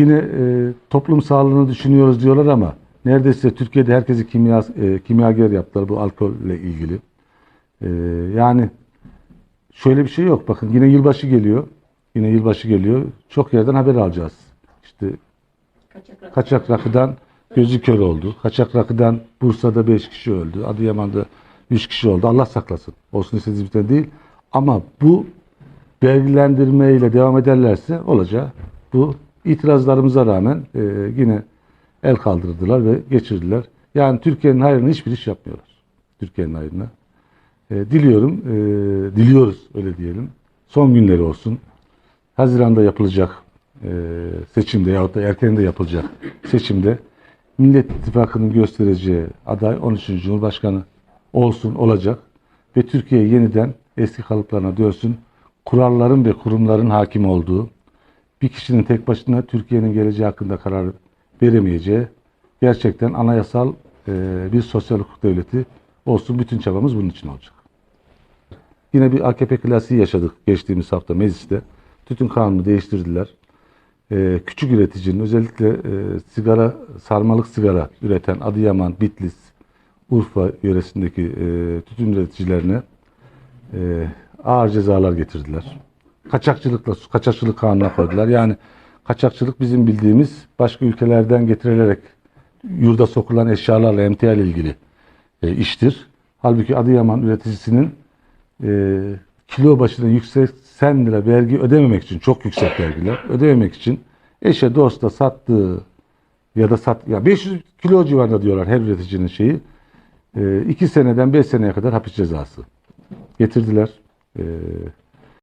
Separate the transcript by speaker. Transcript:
Speaker 1: Yine e, toplum sağlığını düşünüyoruz diyorlar ama neredeyse Türkiye'de herkesi kimya, e, kimyager yaptılar bu alkolle ilgili. E, yani şöyle bir şey yok. Bakın yine yılbaşı geliyor. Yine yılbaşı geliyor. Çok yerden haber alacağız. İşte kaçak rakıdan gözü kör oldu. Kaçak rakıdan Bursa'da 5 kişi öldü. Adıyaman'da 3 kişi oldu. Allah saklasın. Olsun istediğimiz bir tane değil. Ama bu vergilendirmeyle devam ederlerse olacağı bu itirazlarımıza rağmen e, yine el kaldırdılar ve geçirdiler. Yani Türkiye'nin hayrına hiçbir iş yapmıyorlar. Türkiye'nin hayrına. E, diliyorum, e, diliyoruz öyle diyelim. Son günleri olsun. Haziran'da yapılacak e, seçimde yahut da erken yapılacak seçimde Millet İttifakı'nın göstereceği aday 13. Cumhurbaşkanı olsun, olacak ve Türkiye yeniden eski kalıplarına dönsün. Kuralların ve kurumların hakim olduğu, bir kişinin tek başına Türkiye'nin geleceği hakkında karar veremeyeceği gerçekten anayasal e, bir sosyal hukuk devleti olsun. Bütün çabamız bunun için olacak. Yine bir AKP klasiği yaşadık geçtiğimiz hafta mecliste. Tütün kanunu değiştirdiler. Ee, küçük üreticinin özellikle e, sigara, sarmalık sigara üreten Adıyaman, Bitlis, Urfa yöresindeki e, tütün üreticilerine e, ağır cezalar getirdiler. Kaçakçılıkla, kaçakçılık kanununa koydular. Yani kaçakçılık bizim bildiğimiz başka ülkelerden getirilerek yurda sokulan eşyalarla emtia ile ilgili e, iştir. Halbuki Adıyaman üreticisinin e, kilo başına yüksek sen lira vergi ödememek için çok yüksek vergiler ödememek için eşe dosta sattığı ya da sat ya 500 kilo civarında diyorlar her üreticinin şeyi. 2 seneden 5 seneye kadar hapis cezası getirdiler. E,